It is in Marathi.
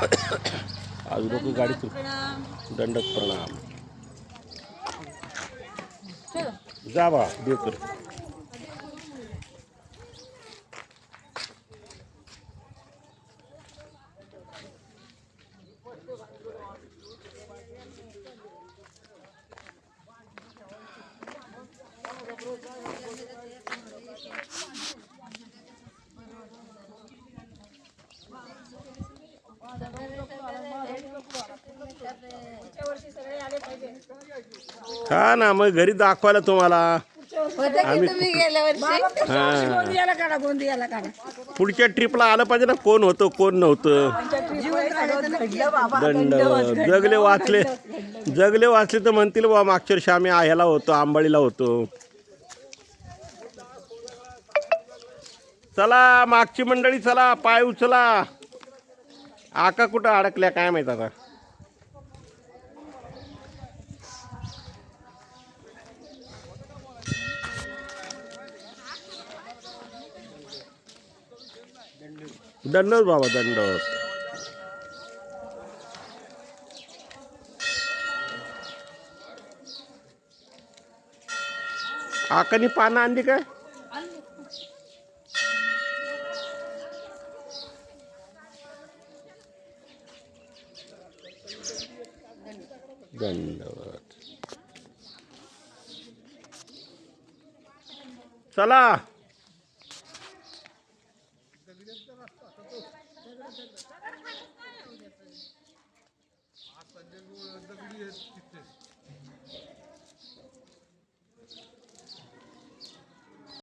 आज लोक गाडी दंडक प्रणाम चलो जा Thank you. हा ना मग घरी दाखवायला तुम्हाला. की हा. गोंदियाला काढा गोंदियाला काढा. पुढच्या ट्रिपला आलं पाहिजे ना कोण होतं कोण नव्हतं. दंड जगले वाचले जगले वाचले तर म्हणतील बा मागच्या वर्षी आम्ही ह्याला होतो आंबाळीला होतो. चला मागची मंडळी चला पाय उचला. आका कुठं अडकल्या काय माहीत आता? दंडच बाबा दंड आकानी पानं आणली काय धन्यवाद. चला.